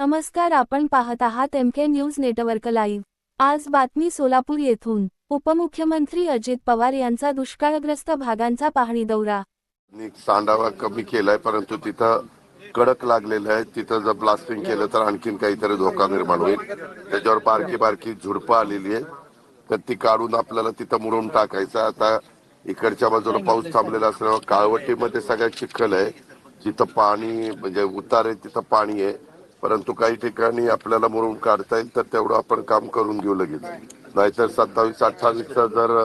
नमस्कार आपण पाहत आहात M K news network live आज बातमी सोलापूर येथून. उपमुख्यमंत्री अजित पवार यांचा दुष्काळग्रस्त भागांचा पाहणी दौरा. सांडावा कमी केलाय परंतु तिथं कडक लागलेलं आहे. तिथं जर ब्लास्टिंग केलं तर आणखीन काहीतरी धोका निर्माण होईल. त्याच्यावर बारकी बारकी झुडपं आलेली आहे तर ती काढून आपल्याला तिथं मुरून टाकायचं. आता इकडच्या बाजूला पाऊस थांबलेला असल्यामुळे काळवटीमध्ये सगळ्यात चिखल आहे. जिथं पाणी म्हणजे उतार आहे तिथं पाणी आहे. परंतु काही ठिकाणी आपल्याला मुरून काढता येईल तर तेवढं आपण काम करून घेऊ लगेच. नाहीतर सत्तावीस अठ्ठावीसचा जर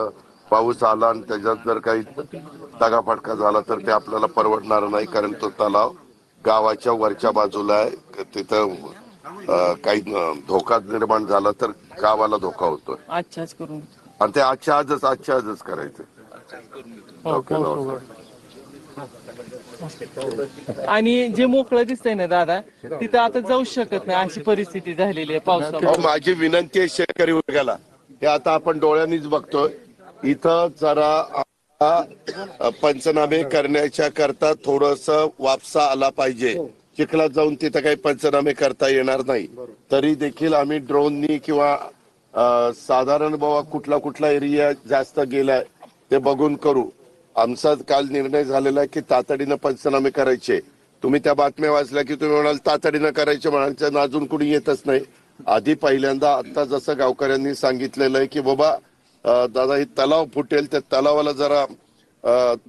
पाऊस आला आणि त्याच्यात जर काही दगाफटका झाला तर ते आपल्याला परवडणार नाही कारण तो तलाव गावाच्या वरच्या बाजूला आहे. तिथं काही धोका निर्माण झाला तर गावाला धोका करून. आणि ते आजच्या आजच आजच्या आजच करायचं. हो, ओके, हो, नमस्कार. आणि जे मोकळं दिसतंय ना दादा तिथं आता जाऊ शकत नाही. अशी परिस्थिती झालेली आहे पावसामुळे. माझी विनंती आहे शेतकरी वर्गाला. हे आता आपण डोळ्यांनीच बघतोय. इथं जरा पंचनामे करण्याच्या करता थोडस वापसा आला पाहिजे. चिखलात जाऊन तिथं काही पंचनामे करता येणार नाही. तरी देखील आम्ही ड्रोननी किंवा साधारण बाबा कुठला कुठला एरिया जास्त गेलाय ते बघून करू. आमचा काल निर्णय झालेला आहे की तातडीनं पंचनामे करायचे. तुम्ही त्या बातम्या वाचल्या की तुम्ही म्हणाल तातडीनं करायचे म्हणाल अजून कुणी येतच नाही. आधी पहिल्यांदा आता जसं गावकऱ्यांनी सांगितलेलं आहे की बाबा दादा हे तलाव फुटेल त्या तलावाला जरा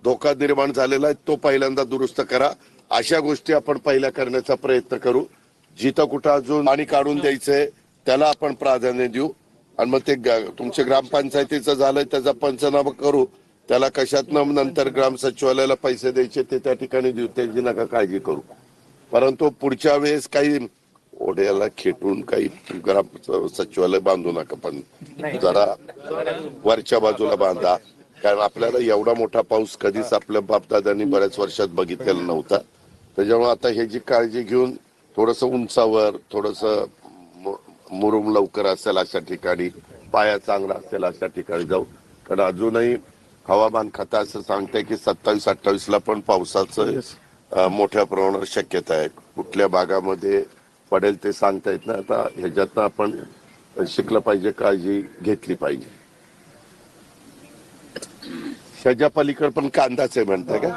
धोका निर्माण झालेला आहे तो पहिल्यांदा दुरुस्त करा. अशा गोष्टी आपण पहिल्या करण्याचा प्रयत्न करू. जिथं कुठं अजून पाणी काढून द्यायचंय त्याला आपण प्राधान्य देऊ. आणि मग ते ग- तुमचे ग्रामपंचायतीचं झालंय त्याचा पंचनामा करू. त्याला कशातनं नंतर ग्राम सचिवालयाला पैसे द्यायचे ते त्या ठिकाणी देऊ. त्याची नका काळजी करू. परंतु पुढच्या वेळेस काही ओढ्याला खेटून काही ग्राम सचिवालय बांधू नका पण जरा वरच्या बाजूला बांधा. कारण आपल्याला एवढा मोठा पाऊस कधीच आपल्या बापदादांनी बऱ्याच वर्षात बघितलेला नव्हता. त्याच्यामुळे आता हे जी काळजी घेऊन थोडस उंचावर थोडस मुरुम लवकर असेल अशा ठिकाणी पाया चांगला असेल अशा ठिकाणी जाऊ. कारण अजूनही हवामान खातं असं सांगतंय की सत्तावीस अठ्ठावीस ला पण पावसाचं अं, मोठ्या प्रमाणावर शक्यता आहे. कुठल्या भागामध्ये पडेल ते सांगता येत नाही. आता ह्याच्यातनं आपण शिकलं पाहिजे काळजी घेतली पाहिजे. त्याच्या पलीकडे पण कांदाच आहे म्हणताय का?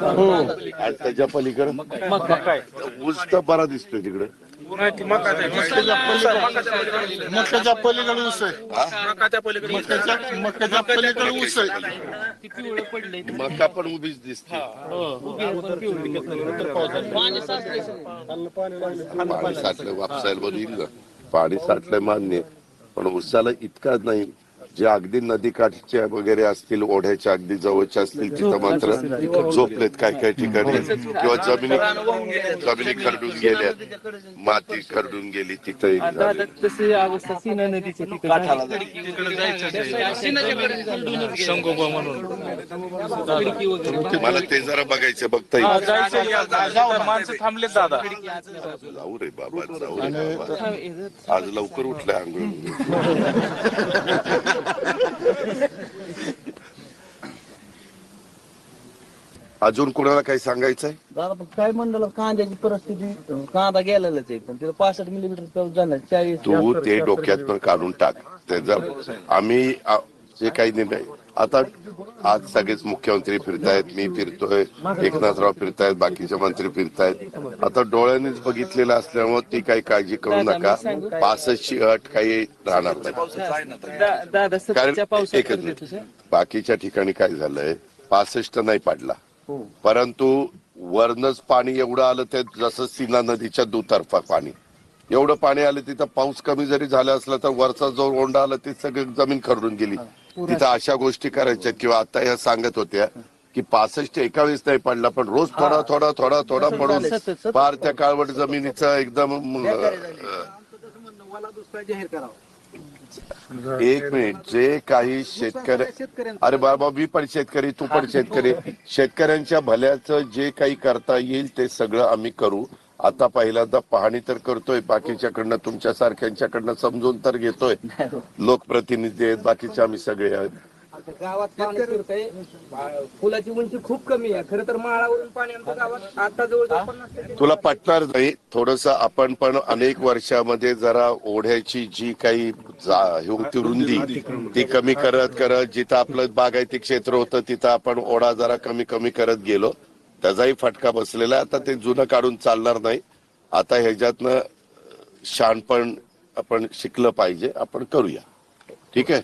आणि त्याच्या पलीकडे ऊस तर बरा दिसतोय तिकडे. मक्याच्या पलीकडे. ऊस आहे मक्याच्या मक्याच्या पलीकडे ऊस आहे मका पण उभीच दिसते. पाणी साठलं वापसायला बरं येईल ना पाणी साठलंय मान्य. पण उसाला इतका नाही जे अगदी नदीकाठच्या वगैरे असतील ओढ्याच्या अगदी जवळच्या असतील तिथं मात्र झोपलेत. काय काय ठिकाणी. किंवा जमिनी जमिनी खरडून गेल्यात. माती खरडून गेली तिथं मला ते जरा बघायचं बघता येईल. माणसं थांबले दादा. जाऊ रे बाबा जाऊ रे बाबा. आज लवकर उठले आंघोळ. अजून कोणाला काही सांगायचंय? दादा पण काय म्हणलं कांद्याची परिस्थिती कांदा गेलेलाच आहे पण तिला पासष्ट मिलीमीटर पाऊस झाला चाळीस तू ते डोक्यातनं काढून टाक. त्याचा आम्ही आ- जे काही निर्णय आता आज सगळेच मुख्यमंत्री फिरतायत मी फिरतोय एकनाथराव फिरतायत बाकीचे मंत्री फिरतायत. आता डोळ्यांनीच बघितलेलं असल्यामुळे ती काही काळजी करू नका. पासष्टची अट काही राहणार नाही. कारण एकच. बाकीच्या ठिकाणी काय झालंय पासष्ट नाही पडला. परंतु वरनच पाणी एवढं आलं ते जसं सीना नदीच्या दुतर्फा पाणी. एवढं पाणी आलं तिथं पाऊस कमी जरी झाला असला तर वरचा जो ओंडा आला ती सगळी जमीन खरडून गेली. तिथं अशा गोष्टी करायच्या किंवा आता या सांगत होत्या की पासष्ट एका वेळेस नाही पडला पण रोज थोडा थोडा थोडा थोडा पडून पार त्या काळवट जमिनीचा एकदम एक मिनिट जे काही शेतकरी अरे बाबा मी पण शेतकरी तू पण शेतकरी. शेतकऱ्यांच्या भल्याचं जे काही करता येईल ते सगळं आम्ही करू. आता पहिल्यांदा पाहणी तर करतोय बाकीच्याकडनं तुमच्या सारख्यांच्याकडनं समजून तर घेतोय. लोकप्रतिनिधी आहेत बाकीचे आम्ही सगळे आहेत. गावात पाणी पुलाची उंची खूप कमी आहे. खरं तर माळावरून पाणी आमच्या गावात आता पन्नास टक्के तुला पटणार नाही थोडस आपण पण अनेक वर्षामध्ये जरा ओढ्याची जी काही जा- हे होती रुंदी ती कमी करत करत जिथं आपलं बागायती क्षेत्र होतं तिथं आपण ओढा जरा कमी कमी करत गेलो. त्याचाही फटका बसलेला आहे. आता ते जुनं काढून चालणार नाही. आता ह्याच्यातनं शहाणपण आपण शिकलं पाहिजे. आपण करूया. ठीक आहे?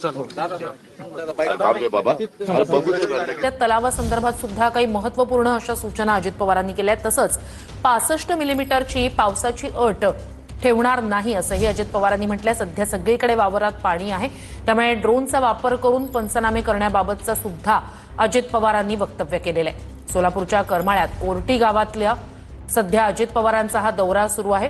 बाबा. त्या तलावासंदर्भात सुद्धा काही महत्त्वपूर्ण अशा सूचना अजित पवारांनी केल्या तसंच पासष्ट मिलीमीटरची पावसाची अट ठेवणार नाही असंही अजित पवारांनी म्हटलंय. सध्या सगळीकडे वावरात पाणी आहे. त्यामुळे ड्रोनचा वापर करून पंचनामे करण्याबाबतचं सुद्धा अजित पवारांनी वक्तव्य केलेलं आहे. सोलापूरच्या करमाळ्यात कोर्टी गावातल्या सध्या अजित पवारांचा हा दौरा सुरू आहे.